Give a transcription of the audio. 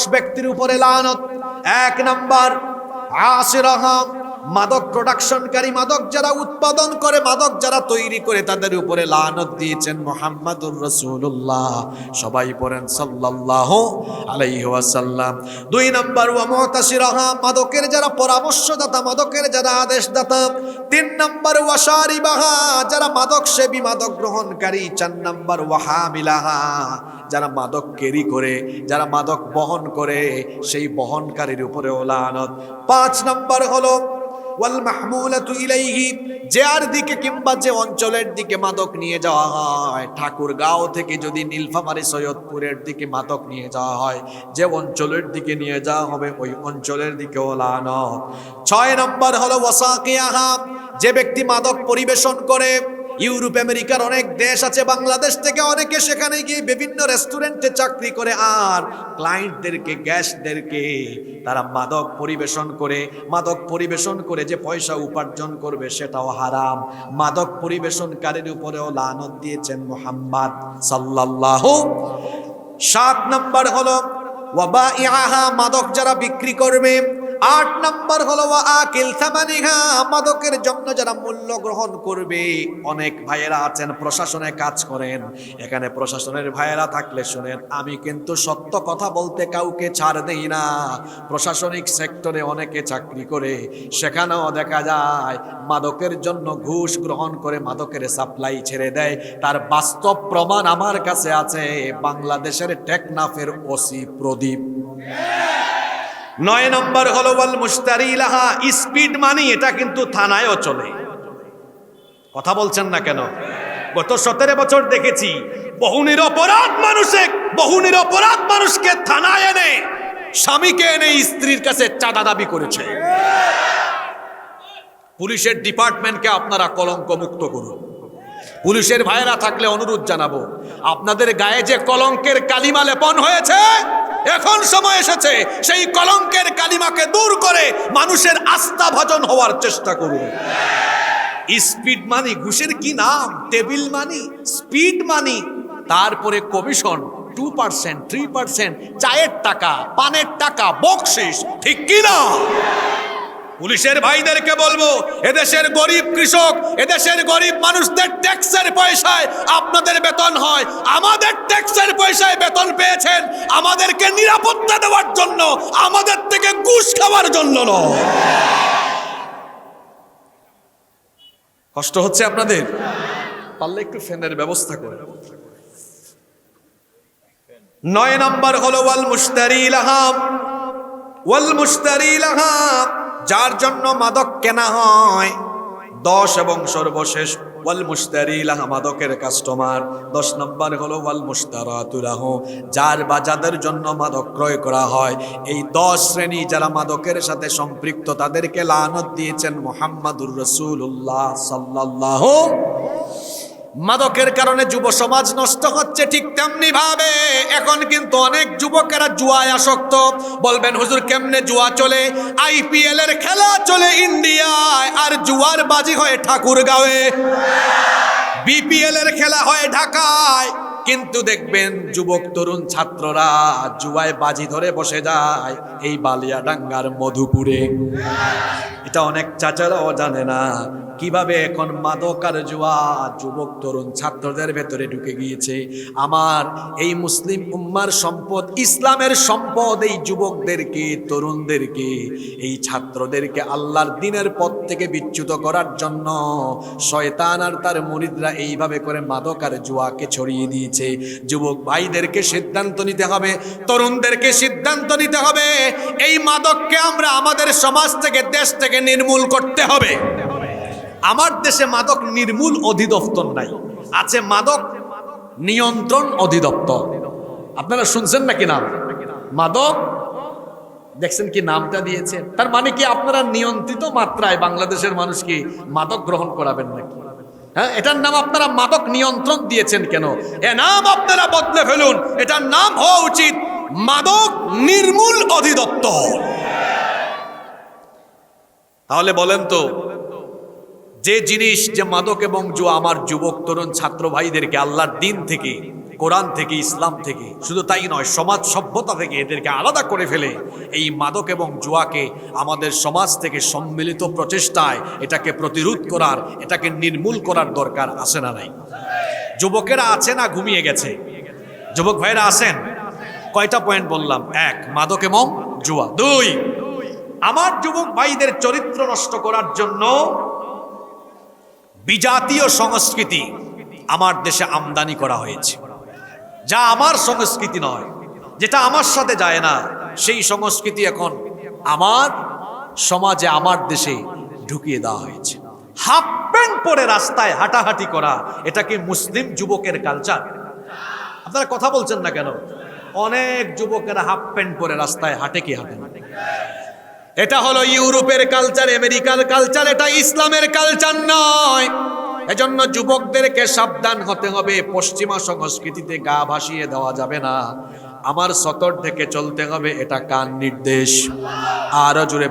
দশ ব্যক্তির উপরে লানত। এক নাম্বার আসিরাহা মাদক প্রোডাকশনকারী মাদক যারা উৎপাদন করে, মাদক যারা তৈরি করে, তাদের উপরে লানত দিয়েছেন মোহাম্মদুর রসুল্লাহ সবাই পড়েন সাল্লাল্লাহু আলাইহি ওয়াসাল্লাম। দুই নম্বর, ওয়া মুতাসিরাহা মাদকের যারা পরামর্শদাতা, মাদকের যারা আদেশদাতা। তিন নাম্বার ওয়াশারিবাহা যারা মাদক সেবী মাদক গ্রহণকারী। চার নাম্বার ওয়াহামিলাহা যারা মাদক কেরি করে, যারা মাদক বহন করে, সেই বহনকারীর উপরে ওলা লানত। পাঁচ নাম্বার হলো, ওয়াল মাহমুলাতু ইলাইহি, যে আর দিকে কিংবা যে অঞ্চলের দিকে মাদক নিয়ে যাওয়া হয়, ঠাকুরগাঁও থেকে যদি নীলফামারী সৈয়দপুরের দিকে মাদক নিয়ে যাওয়া হয়, যে অঞ্চলের দিকে নিয়ে যাওয়া হবে, ওই অঞ্চলের দিকেও লানত। ছয় নম্বর হলো, ওয়াসাকিয়াহা, যে ব্যক্তি মাদক পরিবেশন করে ইউরোপ, আমেরিকার অনেক দেশ আছে, বাংলাদেশ থেকে অনেকে সেখানে গিয়ে বিভিন্ন রেস্টুরেন্টে চাকরি করে আর ক্লায়েন্টদেরকে গ্যাসদেরকে তারা মাদক পরিবেশন করে, মাদক পরিবেশন করে যে পয়সা উপার্জন করবে সেটাও হারাম। মাদক পরিবেশনকারীর উপরেও লানত দিয়েছেন মোহাম্মদ সাল্লাল্লাহু। সাত নম্বর হলো, ওয়াবাইআহা, মাদক যারা বিক্রি করবে আট নম্বর হলো মাদকের জন্য যারা মূল্য গ্রহণ করবে। অনেক ভাইয়েরা আছেন, প্রশাসনে কাজ করেন। এখানে প্রশাসনের ভাইয়েরা থাকলে শুনেন, আমি কিন্তু সত্য কথা বলতে কাউকে ছাড় দেই না। প্রশাসনিক সেক্টরে অনেকে চাকরি করে, সেখানেও দেখা যায় মাদকের জন্য ঘুষ গ্রহণ করে মাদকের সাপ্লাই ছেড়ে দেয়। তার বাস্তব প্রমাণ আমার কাছে আছে, বাংলাদেশের টেকনাফের ওসি প্রদীপ। নয় নম্বর হলো, বল মুস্তারি লাহা স্পিড মানি, এটা কিন্তু থানায়ও চলে। কথা বলছেন না কেন? গত সতেরো বছর দেখেছি, বহু নিরপরাধ মানুষে, বহু নিরপরাধ মানুষকে থানায় এনে, স্বামীকে এনে স্ত্রীর কাছে চাঁদা দাবি করেছে। পুলিশের ডিপার্টমেন্টকে আপনারা কলঙ্ক মুক্ত করুন। পুলিশের ভাইয়েরা থাকলে অনুরোধ জানাব, আপনাদের গায়ে যে কলঙ্কের কালিমা লেপন হয়েছে এখন সময় এসেছে সেই কলঙ্কের কালিমাকে দূর করে মানুষের আস্থা ভজন হওয়ার চেষ্টা করুন। স্পিড মানি, ঘুষের কি নাম? Table money, speed money. তারপরে commission two percent three percent চায়ের টাকা, পানের টাকা বকশিস ঠিক কি না? পুলিশের ভাইদেরকে বলব, এদেশের গরিব কৃষক, এদেশের গরিব মানুষদের ট্যাক্সের পয়সায় আপনাদের বেতন হয়। আমাদের ট্যাক্সের পয়সায় বেতন পেয়েছেন, আমাদেরকে নিরাপত্তা দেওয়ার জন্য, আমাদের থেকে ঘুষ খাওয়ার জন্য নয়। কষ্ট হচ্ছে আপনাদের? পারলে একটু ফ্যানের ব্যবস্থা করে। নয় নম্বর হলো, ওয়াল মুস্তারি লাহাম ওয়াল মুস্তারি লাহাম যার জন্য মাদক কেনা হয়। দশ এবং সর্বশেষ, ওয়াল মুস্তারি লাহা মাদকের কাস্টমার দশ নম্বর হলো ওয়াল মুস্তারাতুলাহ যার বা যাদের জন্য মাদক ক্রয় করা হয়। এই দশ শ্রেণি যারা মাদকের সাথে সম্পৃক্ত, তাদেরকে লানত দিয়েছেন মোহাম্মদুর রসুল্লাহ সাল্লাল্লাহ মাদকের কারণে যুব সমাজ নষ্ট হচ্ছে ঠিক তেমনি ভাবে এখন কিন্তু অনেক যুবকেরা জুয়ায় আসক্ত। বলবেন, হুজুর, কেমনে জুয়া চলে? আইপিএল এর খেলা চলে ইন্ডিয়ায়। আর জুয়ার বাজি হয় ঠাকুরগাঁওয়ে। বিপিএল এর খেলা হয় ঢাকায়। কিন্তু দেখবেন, যুবক, তরুণ ছাত্ররা জুয়ায় বাজি ধরে বসে যায় এই বালিয়াডাঙ্গার মধুপুরে। এটা অনেক চাচারাও জানে না। কীভাবে এখন মাদক আর জুয়া যুবক, তরুণ ছাত্রদের ভেতরে ঢুকে গিয়েছে? আমার এই মুসলিম উম্মার সম্পদ, ইসলামের সম্পদ এই যুবকদেরকে, তরুণদেরকে, এই ছাত্রদেরকে আল্লাহর দিনের পথ থেকে বিচ্যুত করার জন্য শয়তান আর তার মুরিদরা এইভাবে করে মাদক আর জুয়াকে ছড়িয়ে দিয়েছে। যুবক ভাইদেরকে সিদ্ধান্ত নিতে হবে, তরুণদেরকে সিদ্ধান্ত নিতে হবে। এই মাদককে আমরা আমাদের সমাজ থেকে, দেশ থেকে নির্মূল করতে হবে। আমার দেশে মাদক নির্মূল অধিদপ্তর নাই, আছে মাদক নিয়ন্ত্রণ অধিদপ্তর। আপনারা শুনছেন নাকি নাম? মাদক? দেখছেন কি নামটা দিয়েছে? তার মানে কি আপনারা নিয়ন্ত্রিত মাত্রায় বাংলাদেশের মানুষকে মাদক গ্রহণ করাবেন নাকি? হ্যাঁ এটার নাম আপনারা মাদক নিয়ন্ত্রণ দিয়েছেন কেন? এ নাম আপনারা বদলে ফেলুন। এটার নাম হওয়া উচিত মাদক নির্মূল অধিদপ্তর। তাহলে বলেন তো যে জিনিস, যে মাদক এবং জুয়া আমার যুবক, তরুণ ছাত্র ভাইদেরকে আল্লাহর দিন থেকে, কোরআন থেকে, ইসলাম থেকে, শুধু তাই নয়, সমাজ সভ্যতা থেকে এদেরকে আলাদা করে ফেলে, এই মাদক এবং জুয়াকে আমাদের সমাজ থেকে সম্মিলিত প্রচেষ্টায় এটাকে প্রতিরোধ করার, এটাকে নির্মূল করার দরকার আছে না নাই? যুবকেরা আছে না ঘুমিয়ে গেছে? যুবক ভাইরা আছেন? কয়টা পয়েন্ট বললাম? এক, মাদক এবং জুয়া। দুই, আমার যুবক ভাইদের চরিত্র নষ্ট করার জন্য বিজাতীয় সংস্কৃতি আমার দেশে আমদানি করা হয়েছে। যা আমার সংস্কৃতি নয়, যেটা আমার সাথে যায় না, সেই সংস্কৃতি এখন আমার সমাজে, আমার দেশে ঢুকিয়ে দেওয়া হয়েছে। হাফ প্যান্ট পরে রাস্তায় হাঁটাহাঁটি করা, এটা কি মুসলিম যুবকের কালচার আপনারা কথা বলছেন না কেন? অনেক যুবকেরা হাফ প্যান্ট পরে রাস্তায় হাঁটে কি হাঁটে? এটা হলো ইউরোপের কালচার, আমেরিকার কালচার, এটা ইসলামের কালচার নয়। এজন্য যুবকদেরকে সাবধান হতে হবে, পশ্চিমা সংস্কৃতিতে গা ভাসিয়ে দেওয়া যাবে না। আমার সতর থেকে চলতে হবে, এটা কান নির্দেশ? আরও জুড়ে